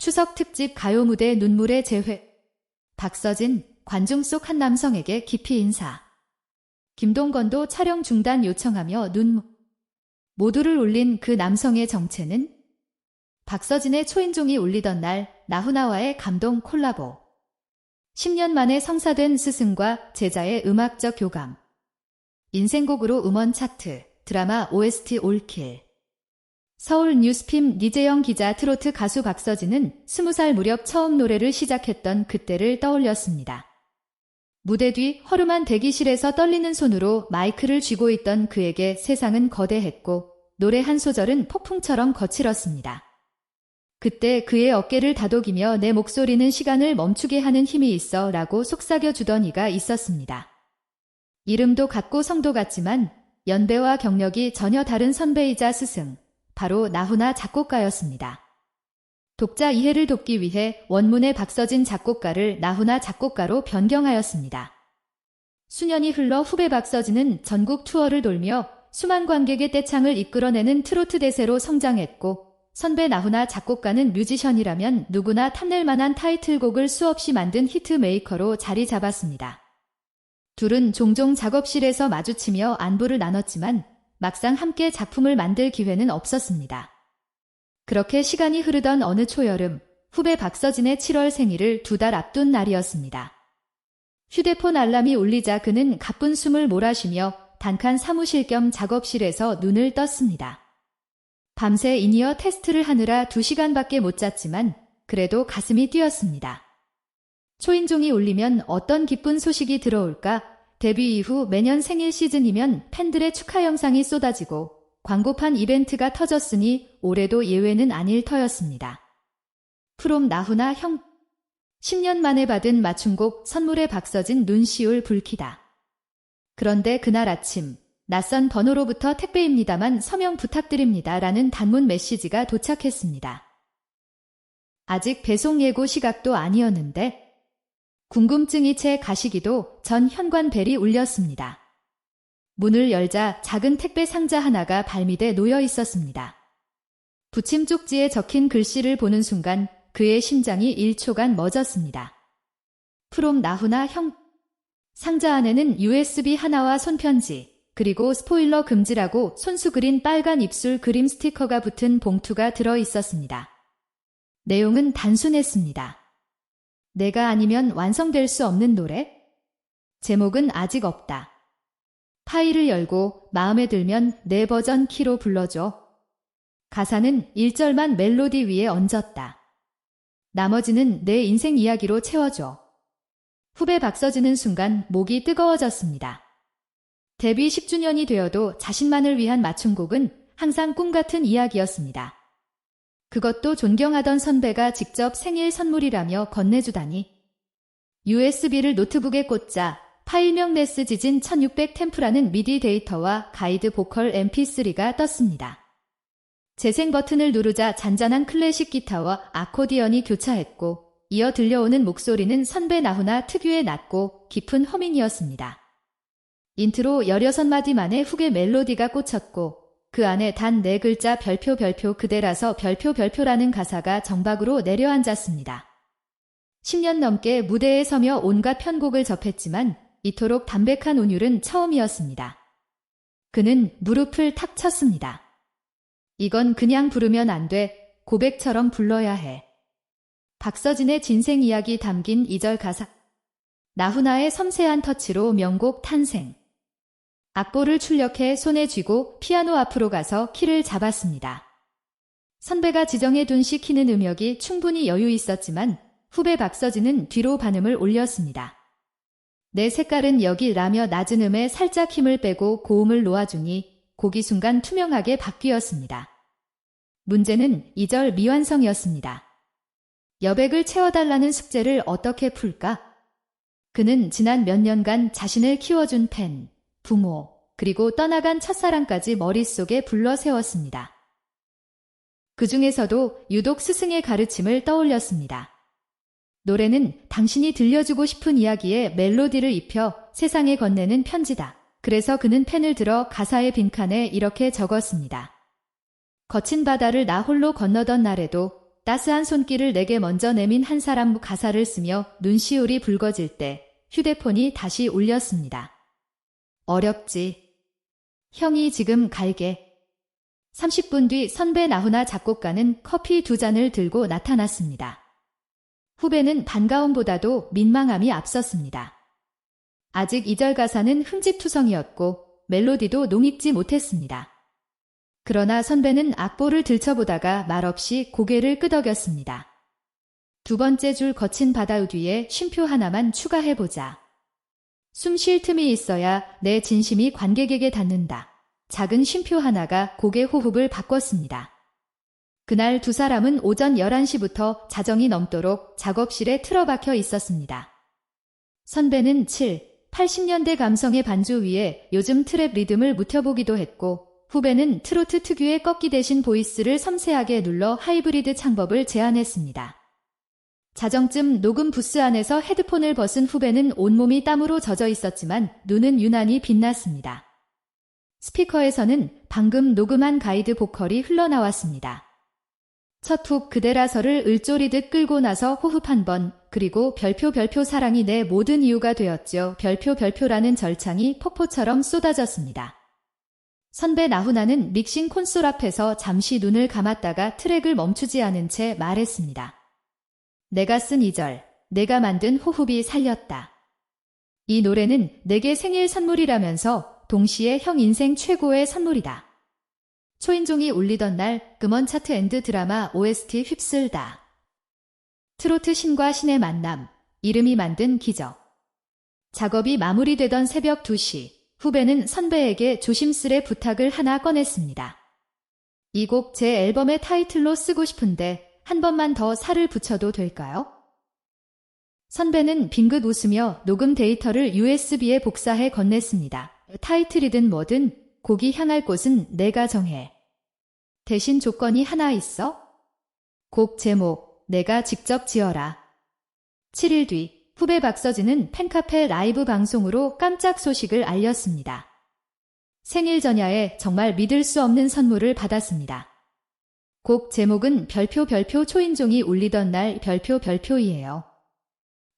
추석 특집 가요 무대 눈물의 재회. 박서진, 관중 속 한 남성에게 깊이 인사. 김동건도 촬영 중단 요청하며 눈물. 모두를 울린 그 남성의 정체는? 박서진의 초인종이 울리던 날 나훈아와의 감동 콜라보. 10년 만에 성사된 스승과 제자의 음악적 교감. 인생곡으로 음원 차트, 드라마 OST 올킬. 서울 뉴스핌 니재영 기자 트로트 가수 박서진은 20살 무렵 처음 노래를 시작했던 그때를 떠올렸습니다. 무대 뒤 허름한 대기실에서 떨리는 손으로 마이크를 쥐고 있던 그에게 세상은 거대했고 노래 한 소절은 폭풍처럼 거칠었습니다. 그때 그의 어깨를 다독이며 내 목소리는 시간을 멈추게 하는 힘이 있어 라고 속삭여 주던 이가 있었습니다. 이름도 같고 성도 같지만 연배와 경력이 전혀 다른 선배이자 스승, 바로 나훈아 작곡가였습니다. 독자 이해를 돕기 위해 원문의 박서진 작곡가를 나훈아 작곡가로 변경하였습니다. 수년이 흘러 후배 박서진은 전국 투어를 돌며 수만 관객의 떼창을 이끌어내는 트로트 대세로 성장했고 선배 나훈아 작곡가는 뮤지션이라면 누구나 탐낼 만한 타이틀곡을 수없이 만든 히트메이커로 자리 잡았습니다. 둘은 종종 작업실에서 마주치며 안부를 나눴지만 막상 함께 작품을 만들 기회는 없었습니다. 그렇게 시간이 흐르던 어느 초여름 후배 박서진의 7월 생일을 두 달 앞둔 날이었습니다. 휴대폰 알람이 울리자 그는 가쁜 숨을 몰아쉬며 단칸 사무실 겸 작업실에서 눈을 떴습니다. 밤새 인이어 테스트를 하느라 두 시간밖에 못 잤지만 그래도 가슴이 뛰었습니다. 초인종이 울리면 어떤 기쁜 소식이 들어올까 데뷔 이후 매년 생일 시즌이면 팬들의 축하 영상이 쏟아지고 광고판 이벤트가 터졌으니 올해도 예외는 아닐 터였습니다. 프롬 나훈아 형 10년 만에 받은 맞춤곡 선물에 박서진 눈시울 불키다. 그런데 그날 아침 낯선 번호로부터 택배입니다만 서명 부탁드립니다 라는 단문 메시지가 도착했습니다. 아직 배송 예고 시각도 아니었는데 궁금증이 채 가시기도 전 현관 벨이 울렸습니다. 문을 열자 작은 택배 상자 하나가 발밑에 놓여 있었습니다. 붙임 쪽지에 적힌 글씨를 보는 순간 그의 심장이 1초간 멎었습니다. 프롬 나훈아 형 상자 안에는 USB 하나와 손편지 그리고 스포일러 금지라고 손수 그린 빨간 입술 그림 스티커가 붙은 봉투가 들어 있었습니다. 내용은 단순했습니다. 내가 아니면 완성될 수 없는 노래? 제목은 아직 없다. 파일을 열고 마음에 들면 내 버전 키로 불러줘. 가사는 1절만 멜로디 위에 얹었다. 나머지는 내 인생 이야기로 채워줘. 후배 박서지는 순간 목이 뜨거워졌습니다. 데뷔 10주년이 되어도 자신만을 위한 맞춤곡은 항상 꿈 같은 이야기였습니다. 그것도 존경하던 선배가 직접 생일 선물이라며 건네주다니. USB를 노트북에 꽂자 파일명 메시지진 1600 템프라는 미디 데이터와 가이드 보컬 mp3가 떴습니다. 재생 버튼을 누르자 잔잔한 클래식 기타와 아코디언이 교차했고 이어 들려오는 목소리는 선배 나훈아 특유의 낮고 깊은 허밍이었습니다. 인트로 16마디 만에 훅의 멜로디가 꽂혔고 그 안에 단 네 글자 별표 별표 그대라서 별표 별표라는 가사가 정박으로 내려앉았습니다. 10년 넘게 무대에 서며 온갖 편곡을 접했지만 이토록 담백한 운율은 처음이었습니다. 그는 무릎을 탁 쳤습니다. 이건 그냥 부르면 안 돼. 고백처럼 불러야 해. 박서진의 진생 이야기 담긴 2절 가사. 나훈아의 섬세한 터치로 명곡 탄생. 악보를 출력해 손에 쥐고 피아노 앞으로 가서 키를 잡았습니다. 선배가 지정해 둔 시 키는 음역이 충분히 여유 있었지만 후배 박서진은 뒤로 반음을 올렸습니다. 내 색깔은 여기 라며 낮은 음에 살짝 힘을 빼고 고음을 놓아주니 곡이 순간 투명하게 바뀌었습니다. 문제는 2절 미완성이었습니다. 여백을 채워달라는 숙제를 어떻게 풀까? 그는 지난 몇 년간 자신을 키워준 팬, 부모, 그리고 떠나간 첫사랑까지 머릿속에 불러 세웠습니다. 그 중에서도 유독 스승의 가르침을 떠올렸습니다. 노래는 당신이 들려주고 싶은 이야기에 멜로디를 입혀 세상에 건네는 편지다. 그래서 그는 펜을 들어 가사의 빈칸에 이렇게 적었습니다. 거친 바다를 나 홀로 건너던 날에도 따스한 손길을 내게 먼저 내민 한 사람 가사를 쓰며 눈시울이 붉어질 때 휴대폰이 다시 울렸습니다. 어렵지. 형이 지금 갈게. 30분 뒤 선배 나훈아 작곡가는 커피 두 잔을 들고 나타났습니다. 후배는 반가움보다도 민망함이 앞섰습니다. 아직 2절 가사는 흠집투성이었고 멜로디도 농익지 못했습니다. 그러나 선배는 악보를 들춰보다가 말없이 고개를 끄덕였습니다. 두 번째 줄 거친 바다 뒤에 쉼표 하나만 추가해보자. 숨 쉴 틈이 있어야 내 진심이 관객에게 닿는다. 작은 쉼표 하나가 곡의 호흡을 바꿨습니다. 그날 두 사람은 오전 11시부터 자정이 넘도록 작업실에 틀어박혀 있었습니다. 선배는 7, 80년대 감성의 반주 위에 요즘 트랩 리듬을 묻혀보기도 했고, 후배는 트로트 특유의 꺾기 대신 보이스를 섬세하게 눌러 하이브리드 창법을 제안했습니다. 자정쯤 녹음 부스 안에서 헤드폰을 벗은 후배는 온몸이 땀으로 젖어 있었지만 눈은 유난히 빛났습니다. 스피커에서는 방금 녹음한 가이드 보컬이 흘러나왔습니다. 첫 훅 그대라서를 을조리듯 끌고 나서 호흡 한 번, 그리고 별표 별표 사랑이 내 모든 이유가 되었죠. 별표 별표라는 절창이 폭포처럼 쏟아졌습니다. 선배 나훈아는 믹싱 콘솔 앞에서 잠시 눈을 감았다가 트랙을 멈추지 않은 채 말했습니다. 내가 쓴 이 절, 내가 만든 호흡이 살렸다. 이 노래는 내게 생일 선물이라면서 동시에 형 인생 최고의 선물이다. 초인종이 울리던 날 금원 차트 앤드 드라마 OST 휩쓸다. 트로트 신과 신의 만남, 이름이 만든 기적. 작업이 마무리되던 새벽 2시, 후배는 선배에게 조심스레 부탁을 하나 꺼냈습니다. 이 곡 제 앨범의 타이틀로 쓰고 싶은데 한 번만 더 살을 붙여도 될까요? 선배는 빙긋 웃으며 녹음 데이터를 USB에 복사해 건넸습니다. 타이틀이든 뭐든 곡이 향할 곳은 내가 정해. 대신 조건이 하나 있어? 곡 제목, 내가 직접 지어라. 7일 뒤, 후배 박서진은 팬카페 라이브 방송으로 깜짝 소식을 알렸습니다. 생일 전야에 정말 믿을 수 없는 선물을 받았습니다. 곡 제목은 별표 별표 초인종이 울리던 날 별표 별표이에요.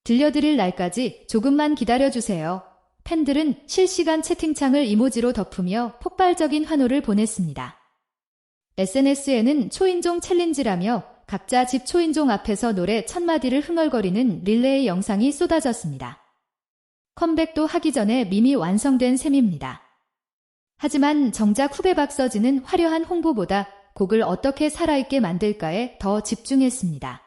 들려드릴 날까지 조금만 기다려주세요. 팬들은 실시간 채팅창을 이모지로 덮으며 폭발적인 환호를 보냈습니다. SNS에는 초인종 챌린지라며 각자 집 초인종 앞에서 노래 첫 마디를 흥얼거리는 릴레이 영상이 쏟아졌습니다. 컴백도 하기 전에 밈이 완성된 셈입니다. 하지만 정작 후배 박서진은 화려한 홍보보다 곡을 어떻게 살아있게 만들까에 더 집중했습니다.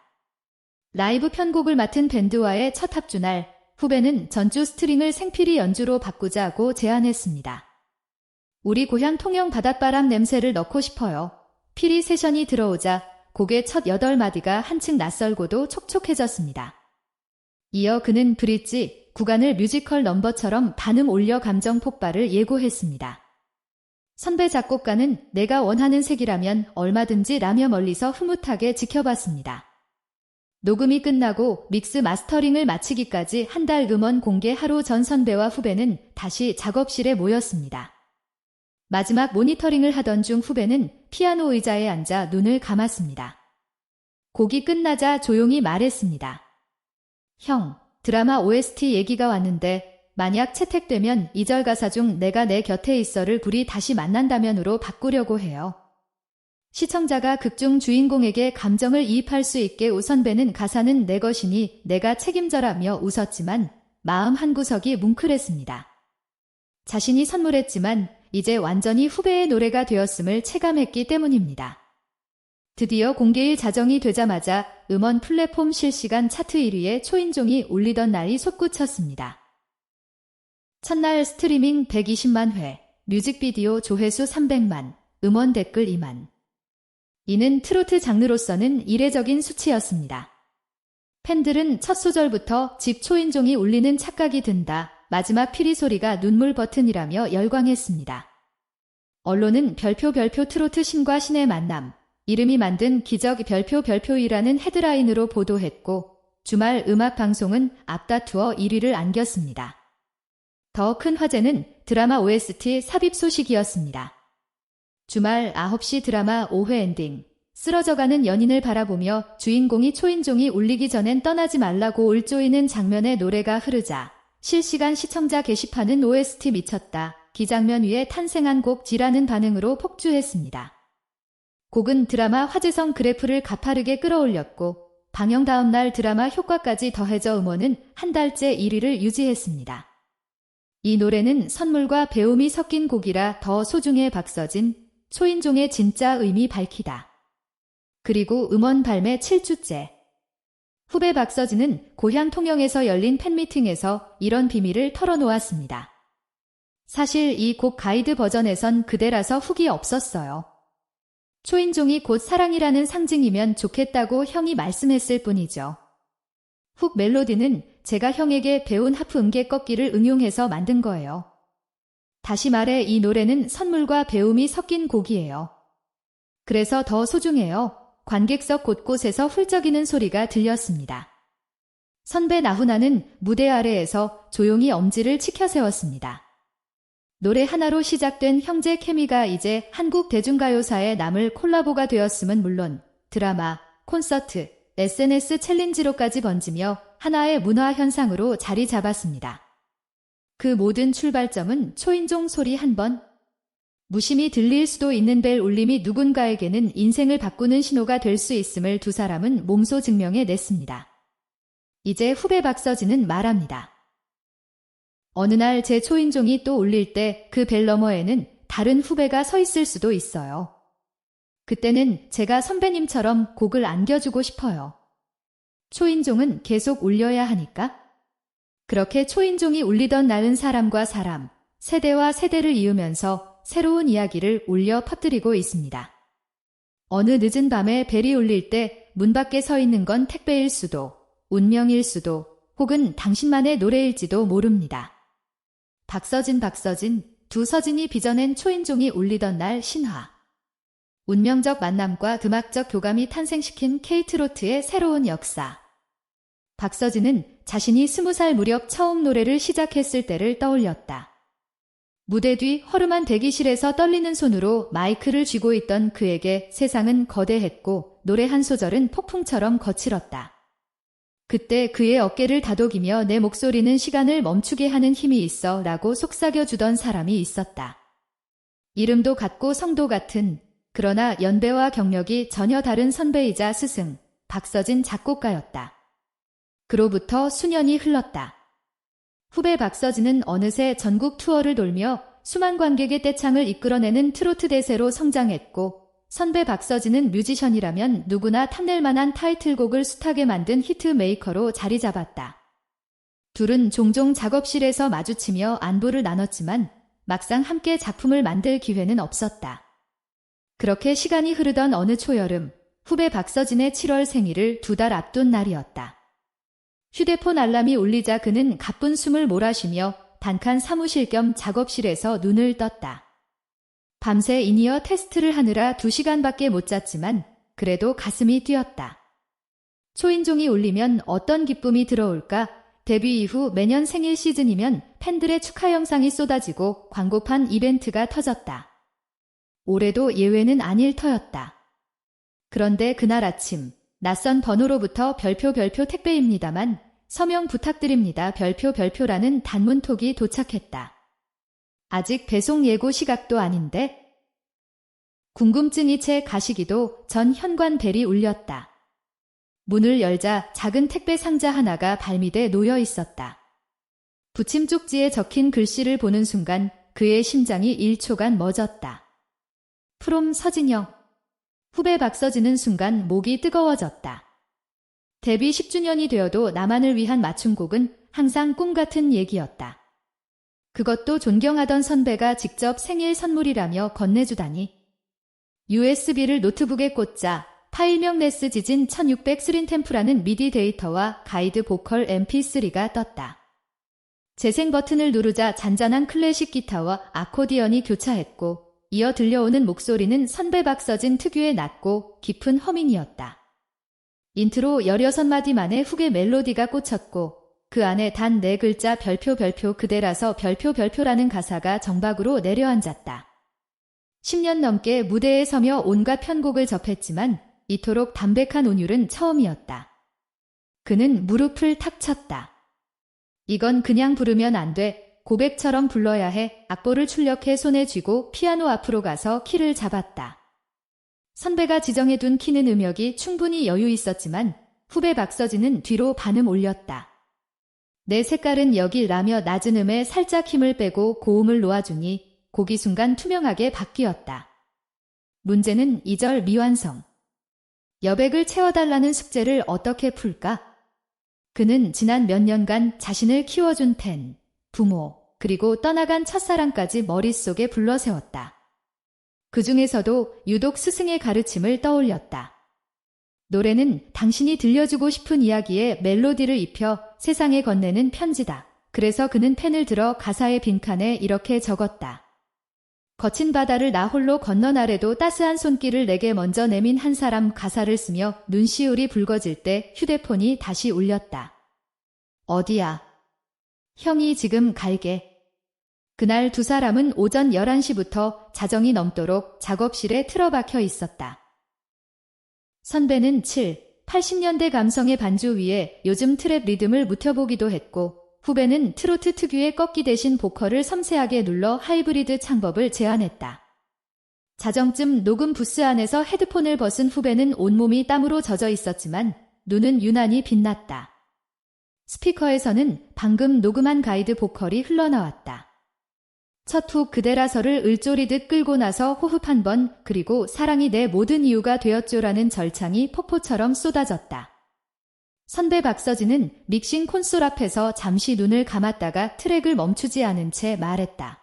라이브 편곡을 맡은 밴드와의 첫 합주 날, 후배는 전주 스트링을 생필이 연주로 바꾸자고 제안했습니다. 우리 고향 통영 바닷바람 냄새를 넣고 싶어요. 피리 세션이 들어오자 곡의 첫 여덟 마디가 한층 낯설고도 촉촉해졌습니다. 이어 그는 브릿지 구간을 뮤지컬 넘버처럼 반음 올려 감정 폭발을 예고했습니다. 선배 작곡가는 내가 원하는 색이라면 얼마든지 라며 멀리서 흐뭇하게 지켜봤습니다. 녹음이 끝나고 믹스 마스터링을 마치기까지 한 달 음원 공개 하루 전 선배와 후배는 다시 작업실에 모였습니다. 마지막 모니터링을 하던 중 후배는 피아노 의자에 앉아 눈을 감았습니다. 곡이 끝나자 조용히 말했습니다. 형, 드라마 OST 얘기가 왔는데 만약 채택되면 2절 가사 중 내가 내 곁에 있어를 불이 다시 만난다면으로 바꾸려고 해요. 시청자가 극중 주인공에게 감정을 이입할 수 있게 우선배는 가사는 내 것이니 내가 책임져라며 웃었지만 마음 한구석이 뭉클했습니다. 자신이 선물했지만 이제 완전히 후배의 노래가 되었음을 체감했기 때문입니다. 드디어 공개일 자정이 되자마자 음원 플랫폼 실시간 차트 1위에 초인종이 울리던 날이 솟구쳤습니다. 첫날 스트리밍 120만 회, 뮤직비디오 조회수 300만, 음원 댓글 2만. 이는 트로트 장르로서는 이례적인 수치였습니다. 팬들은 첫 소절부터 집 초인종이 울리는 착각이 든다. 마지막 피리 소리가 눈물 버튼이라며 열광했습니다. 언론은 별표 별표 트로트 신과 신의 만남, 이름이 만든 기적 별표 별표이라는 헤드라인으로 보도했고, 주말 음악 방송은 앞다투어 1위를 안겼습니다. 더 큰 화제는 드라마 OST 삽입 소식이었습니다. 주말 9시 드라마 5회 엔딩, 쓰러져가는 연인을 바라보며 주인공이 초인종이 울리기 전엔 떠나지 말라고 울조이는 장면의 노래가 흐르자 실시간 시청자 게시판은 OST 미쳤다. 기장면 위에 탄생한 곡지라는 반응으로 폭주했습니다. 곡은 드라마 화제성 그래프를 가파르게 끌어올렸고 방영 다음 날 드라마 효과까지 더해져 음원은 한 달째 1위를 유지했습니다. 이 노래는 선물과 배움이 섞인 곡이라 더 소중해 박서진, 초인종의 진짜 의미 밝히다. 그리고 음원 발매 7주째. 후배 박서진은 고향 통영에서 열린 팬미팅에서 이런 비밀을 털어놓았습니다. 사실 이 곡 가이드 버전에선 그대라서 훅이 없었어요. 초인종이 곧 사랑이라는 상징이면 좋겠다고 형이 말씀했을 뿐이죠. 훅 멜로디는 제가 형에게 배운 하프 음계 꺾기를 응용해서 만든 거예요. 다시 말해 이 노래는 선물과 배움이 섞인 곡이에요. 그래서 더 소중해요. 관객석 곳곳에서 훌쩍이는 소리가 들렸습니다. 선배 나훈아는 무대 아래에서 조용히 엄지를 치켜 세웠습니다. 노래 하나로 시작된 형제 케미가 이제 한국 대중가요사에 남을 콜라보가 되었음은 물론 드라마, 콘서트, SNS 챌린지로까지 번지며 하나의 문화 현상으로 자리 잡았습니다. 그 모든 출발점은 초인종 소리 한 번, 무심히 들릴 수도 있는 벨 울림이 누군가에게는 인생을 바꾸는 신호가 될 수 있음을 두 사람은 몸소 증명해 냈습니다. 이제 후배 박서진은 말합니다. 어느 날 제 초인종이 또 울릴 때 그 벨 너머에는 다른 후배가 서 있을 수도 있어요. 그때는 제가 선배님처럼 곡을 안겨주고 싶어요. 초인종은 계속 울려야 하니까. 그렇게 초인종이 울리던 날은 사람과 사람, 세대와 세대를 이으면서 새로운 이야기를 울려 퍼뜨리고 있습니다. 어느 늦은 밤에 벨이 울릴 때 문 밖에 서 있는 건 택배일 수도, 운명일 수도, 혹은 당신만의 노래일지도 모릅니다. 박서진 박서진 두 서진이 빚어낸 초인종이 울리던 날 신화. 운명적 만남과 음악적 교감이 탄생시킨 케이트로트의 새로운 역사. 박서진은 자신이 스무 살 무렵 처음 노래를 시작했을 때를 떠올렸다. 무대 뒤 허름한 대기실에서 떨리는 손으로 마이크를 쥐고 있던 그에게 세상은 거대했고 노래 한 소절은 폭풍처럼 거칠었다. 그때 그의 어깨를 다독이며 내 목소리는 시간을 멈추게 하는 힘이 있어 라고 속삭여 주던 사람이 있었다. 이름도 같고 성도 같은 그러나 연배와 경력이 전혀 다른 선배이자 스승 박서진 작곡가였다. 그로부터 수년이 흘렀다. 후배 박서진은 어느새 전국 투어를 돌며 수만 관객의 떼창을 이끌어내는 트로트 대세로 성장했고 선배 박서진은 뮤지션이라면 누구나 탐낼 만한 타이틀곡을 숱하게 만든 히트메이커로 자리 잡았다. 둘은 종종 작업실에서 마주치며 안부를 나눴지만 막상 함께 작품을 만들 기회는 없었다. 그렇게 시간이 흐르던 어느 초여름 후배 박서진의 7월 생일을 두 달 앞둔 날이었다. 휴대폰 알람이 울리자 그는 가쁜 숨을 몰아쉬며 단칸 사무실 겸 작업실에서 눈을 떴다. 밤새 인이어 테스트를 하느라 두 시간밖에 못 잤지만 그래도 가슴이 뛰었다. 초인종이 울리면 어떤 기쁨이 들어올까? 데뷔 이후 매년 생일 시즌이면 팬들의 축하 영상이 쏟아지고 광고판 이벤트가 터졌다. 올해도 예외는 아닐 터였다. 그런데 그날 아침 낯선 번호로부터 별표 별표 택배입니다만 서명 부탁드립니다 별표 별표라는 단문톡이 도착했다. 아직 배송 예고 시각도 아닌데? 궁금증이 채 가시기도 전 현관 벨이 울렸다. 문을 열자 작은 택배 상자 하나가 발밑에 놓여 있었다. 부침 쪽지에 적힌 글씨를 보는 순간 그의 심장이 1초간 멎었다. 프롬 서진영. 후배 박서지는 순간 목이 뜨거워졌다. 데뷔 10주년이 되어도 나만을 위한 맞춤곡은 항상 꿈 같은 얘기였다. 그것도 존경하던 선배가 직접 생일 선물이라며 건네주다니. USB를 노트북에 꽂자 파일명 레스 지진 1600 스린 템프라는 미디 데이터와 가이드 보컬 mp3가 떴다. 재생 버튼을 누르자 잔잔한 클래식 기타와 아코디언이 교차했고 이어 들려오는 목소리는 선배 박서진 특유의 낮고 깊은 허밍이었다. 인트로 16마디 만에 훅의 멜로디가 꽂혔고 그 안에 단 네 글자 별표 별표 그대라서 별표 별표라는 가사가 정박으로 내려앉았다. 10년 넘게 무대에 서며 온갖 편곡을 접했지만 이토록 담백한 온율은 처음이었다. 그는 무릎을 탁 쳤다. 이건 그냥 부르면 안 돼. 고백처럼 불러야 해. 악보를 출력해 손에 쥐고 피아노 앞으로 가서 키를 잡았다. 선배가 지정해둔 키는 음역이 충분히 여유 있었지만 후배 박서진은 뒤로 반음 올렸다. 내 색깔은 여기 라며 낮은 음에 살짝 힘을 빼고 고음을 놓아주니 곡이 순간 투명하게 바뀌었다. 문제는 2절 미완성. 여백을 채워달라는 숙제를 어떻게 풀까? 그는 지난 몇 년간 자신을 키워준 팬, 부모, 그리고 떠나간 첫사랑까지 머릿속에 불러세웠다. 그 중에서도 유독 스승의 가르침을 떠올렸다. 노래는 당신이 들려주고 싶은 이야기에 멜로디를 입혀 세상에 건네는 편지다. 그래서 그는 펜을 들어 가사의 빈칸에 이렇게 적었다. 거친 바다를 나 홀로 건넌 아래도 따스한 손길을 내게 먼저 내민 한 사람 가사를 쓰며 눈시울이 붉어질 때 휴대폰이 다시 울렸다. 어디야? 형이 지금 갈게. 그날 두 사람은 오전 11시부터 자정이 넘도록 작업실에 틀어박혀 있었다. 선배는 7, 80년대 감성의 반주 위에 요즘 트랩 리듬을 묻혀보기도 했고 후배는 트로트 특유의 꺾기 대신 보컬을 섬세하게 눌러 하이브리드 창법을 제안했다. 자정쯤 녹음 부스 안에서 헤드폰을 벗은 후배는 온몸이 땀으로 젖어 있었지만 눈은 유난히 빛났다. 스피커에서는 방금 녹음한 가이드 보컬이 흘러나왔다. 첫 훅 그대라서를 을조리듯 끌고 나서 호흡 한 번, 그리고 사랑이 내 모든 이유가 되었죠라는 절창이 폭포처럼 쏟아졌다. 선배 박서진은 믹싱 콘솔 앞에서 잠시 눈을 감았다가 트랙을 멈추지 않은 채 말했다.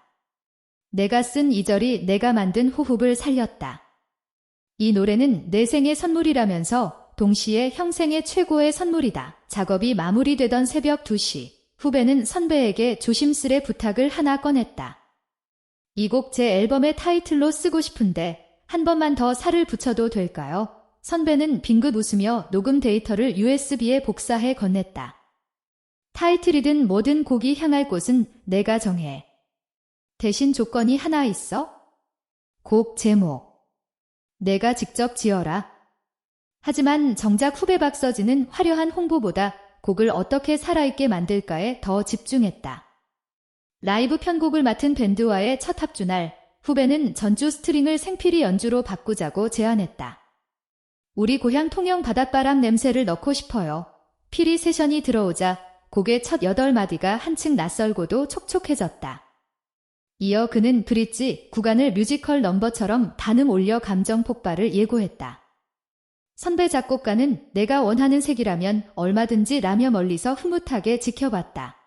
내가 쓴 이 절이 내가 만든 호흡을 살렸다. 이 노래는 내 생의 선물이라면서 동시에 형생의 최고의 선물이다. 작업이 마무리되던 새벽 2시, 후배는 선배에게 조심스레 부탁을 하나 꺼냈다. 이 곡 제 앨범의 타이틀로 쓰고 싶은데 한 번만 더 살을 붙여도 될까요? 선배는 빙긋 웃으며 녹음 데이터를 USB에 복사해 건넸다. 타이틀이든 뭐든 곡이 향할 곳은 내가 정해. 대신 조건이 하나 있어? 곡 제목. 내가 직접 지어라. 하지만 정작 후배 박서진은 화려한 홍보보다 곡을 어떻게 살아있게 만들까에 더 집중했다. 라이브 편곡을 맡은 밴드와의 첫 합주 날, 후배는 전주 스트링을 생필이 연주로 바꾸자고 제안했다. 우리 고향 통영 바닷바람 냄새를 넣고 싶어요. 피리 세션이 들어오자 곡의 첫 여덟 마디가 한층 낯설고도 촉촉해졌다. 이어 그는 브릿지 구간을 뮤지컬 넘버처럼 반음 올려 감정 폭발을 예고했다. 선배 작곡가는 내가 원하는 색이라면 얼마든지 라며 멀리서 흐뭇하게 지켜봤다.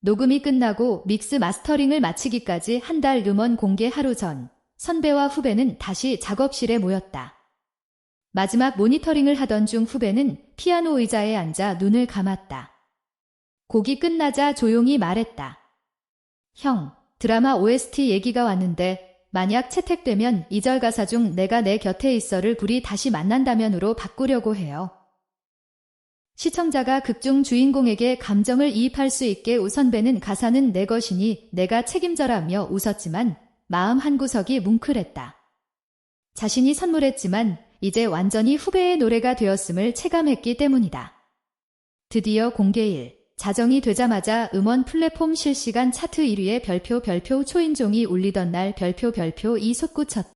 녹음이 끝나고 믹스 마스터링을 마치기까지 한 달 음원 공개 하루 전 선배와 후배는 다시 작업실에 모였다. 마지막 모니터링을 하던 중 후배는 피아노 의자에 앉아 눈을 감았다. 곡이 끝나자 조용히 말했다. 형, 드라마 OST 얘기가 왔는데 만약 채택되면 2절 가사 중 내가 내 곁에 있어를 불이 다시 만난다면으로 바꾸려고 해요. 시청자가 극중 주인공에게 감정을 이입할 수 있게 우선배는 가사는 내 것이니 내가 책임져라며 웃었지만 마음 한구석이 뭉클했다. 자신이 선물했지만 이제 완전히 후배의 노래가 되었음을 체감했기 때문이다. 드디어 공개일, 자정이 되자마자 음원 플랫폼 실시간 차트 1위에 별표 별표 초인종이 울리던 날 별표 별표 이 솟구쳤다.